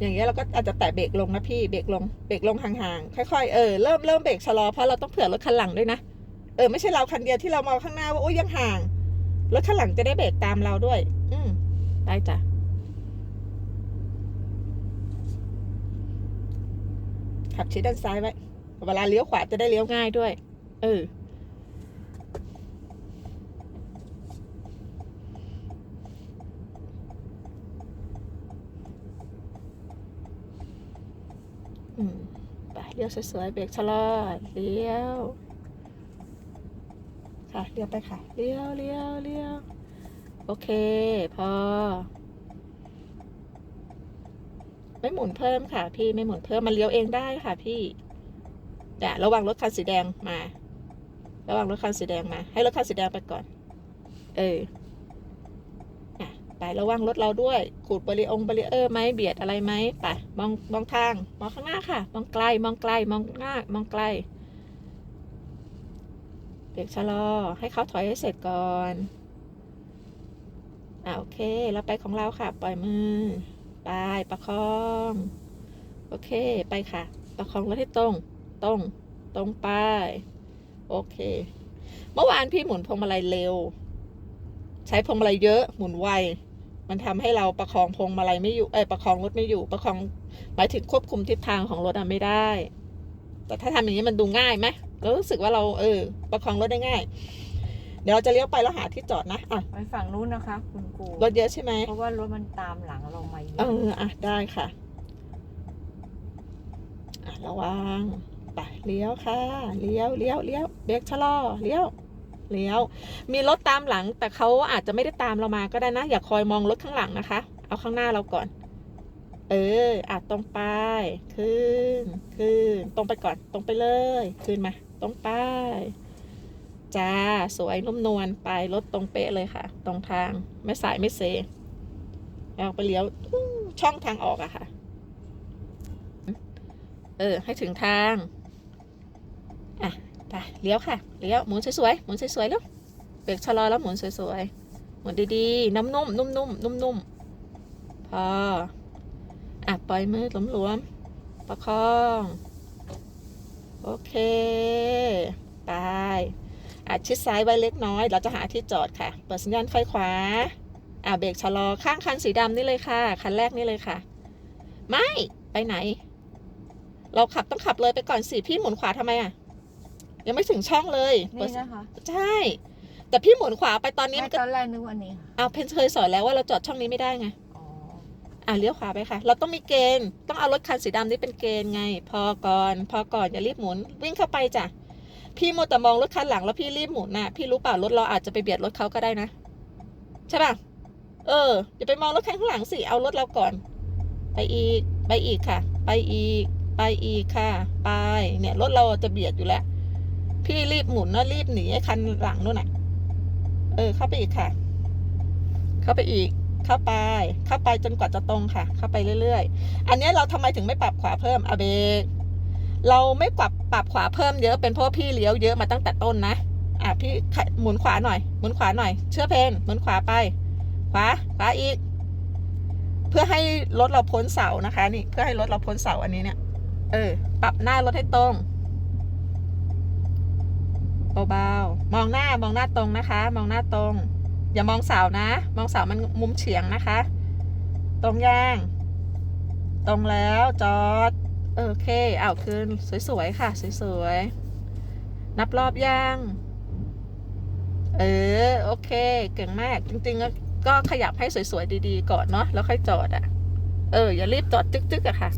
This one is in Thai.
อย่างเงี้ยเราก็อาจจะแตะเบรกลงนะพี่เบรกลงเบรกลงห่างๆค่อยๆเออเริ่มเริ่มเบรกชะลอเพราะเราต้องเผื่อรถคันหลังด้วยนะเออไม่ใช่เราคันเดียวที่เรามองข้างหน้าว่าโอ้ยยังห่างรถคันหลังจะได้เบรกตามเราด้วย อืมได้จ้ะขับชิดด้านซ้ายไว้เวลาเลี้ยวขวาจะได้เลี้ยวง่ายด้วย เออ อืมไปเลี้ยวสวยๆเบรกชะลอเลี้ยวค่ะเลี้ยวไปค่ะเลี้ยวเลี้ยวเลี้ยวโอเค พอ ไม่หมุนเพิ่มค่ะ พี่ไม่หมุนเพิ่มมันเลี้ยวเองได้ค่ะ พี่เดี๋ยวระวังรถคันสีแดงมา ระวังรถคันสีแดงมา ให้รถคันสีแดงไปก่อน เออ ไประวังรถเราด้วยขูดบริองบริเออร์ไหมเบียดอะไรไหมไปมองมองทางมองข้างหน้าค่ะ มองไกลมองไกลมองหน้ามองไกลเบรกชะลอให้เขาถอยให้เสร็จก่อนอ่าโอเคแล้วไปของเราค่ะ ปล่อยมือไปประคอง โอเคไปค่ะ ประคองรถให้ตรง ตรง ตรงไป โอเค เมื่อวานพี่หมุนพวงมาลัยเร็ว ใช้พวงมาลัยเยอะหมุนไว มันทำให้เราประคองพวงมาลัยไม่อยู่เออประคองรถไม่อยู่ ประคองหมายถึงควบคุมทิศทางของรถอะไม่ได้ แต่ถ้าทำอย่างนี้มันดูง่ายไหมเรารู้สึกว่าเราเออ ประคองรถได้ง่าย เดี๋ยวเราจะเลี้ยวไปแล้วหาที่จอดนะอะไปฝั่งนู้นนะคะ คุณครูรถเยอะใช่ไหมเพราะว่ารถมันตามหลังเรามาเยเออะออะได้ค่ะอะระวังไปเลี้ยวค่ะเลี้ยวเลี้ยวเลี้ยวเบรกชะลอเลี้ยว เลี้ยว มีรถตามหลัง แต่เขาอาจจะไม่ได้ตามเรามาก็ได้นะ อย่าคอยมองรถข้างหลังนะคะ เอาข้างหน้าเราก่อน เอออะตรงไป ขึ้น ขึ้น ตรงไปก่อน ตรงไปเลย ขึ้นมา ตรงไป จ้า สวยนุ่มนวล ไป รถตรงเป๊ะเลยค่ะ ตรงทาง ไม่สายไม่เซเอาไปเลี้ยว ช่องทางออกอะค่ะ เออ ให้ถึงทาง อะ ไปเลี้ยวค่ะ เลี้ยว หมุนสวยๆ หมุนสวยๆล้วเบรกชะลอแล้วหมุนสวยๆ หมุนดีๆ น้ำนุ่มนุ่มนุ่มนุ่มนุ่มพอ อะ ปล่อยมือหลวมๆ ประคอง โอเค ไป อะ ชิดซ้ายไว้เล็กน้อย เราจะหาที่จอดค่ะ เปิดสัญญาณไฟขวา อะ เบรกชะลอ ข้างคันสีดำนี่เลยค่ะ คันแรกนี่เลยค่ะ ไม่ ไปไหน เราขับต้องขับเลยไปก่อนสิ พี่หมุนขวาทำไมอะ ยังไม่ถึงช่องเลยนี่นะคะใช่ แต่พี่หมุนขวาไปตอนนี้แม่มันก็ตอนแรกนึกว่านี้ค่ะเอาเพนเคยสอนแล้วว่าเราจอดช่องนี้ไม่ได้ไงอ๋ออะเลี้ยวขวาไปค่ะ เราต้องมีเกณฑ์ต้องเอารถคันสีดำนี่เป็นเกณฑ์ไง พอก่อนพอก่อนอย่ารีบหมุน วิ่งเข้าไปจ้ะพี่มัวแต่มองรถคันหลังแล้วพี่รีบหมุนน่ะพี่รู้เปล่ารถเราอาจจะไปเบียดรถเขาก็ได้นะ ใช่ป่ะเอออย่าไปมองรถคันข้างหลังสิเอารถเราก่อน ไปอีกไปอีกค่ะ ไปอีก ไปอีกค่ะ ไปเนี่ยรถเราจะเบียดอยู่แล้ว พี่รีบหมุนนะรีบหนีไอ้คันหลังนู่นน่ะ เออ เข้าไปอีกค่ะ เข้าไปอีก เข้าไป เข้าไปจนกว่าจะตรงค่ะ เข้าไปเรื่อยๆ อันนี้เราทำไมถึงไม่ปรับขวาเพิ่มอะเบรกเราไม่ปรับปรับขวาเพิ่มเยอะเป็นเพราะพี่เลี้ยวเยอะมาตั้งแต่ต้นนะ อะพี่หมุนขวาหน่อย หมุนขวาหน่อย เชื่อเพนหมุนขวาไป ขวา ขวาอีก เพื่อให้รถเราพ้นเสานะคะ นี่ เพื่อให้รถเราพ้นเสาอันนี้เนี่ย เออ ปรับหน้ารถให้ตรง เบาๆ มองหน้ามองหน้าตรงนะคะ มองหน้าตรง อย่ามองเสานะ มองเสามันมุมเฉียงนะคะ ตรงย่าง ตรงแล้วจอด โอเคเอาคืนสวยๆค่ะสวยๆ นับรอบย่าง เออโอเค เก่งมากจริงๆก็ก็ขยับให้สวยๆดีๆ ก่อนเนาะแล้วค่อยจอดอะ่ะ เอออย่ารีบจอดจึ๊กๆอะค่ะ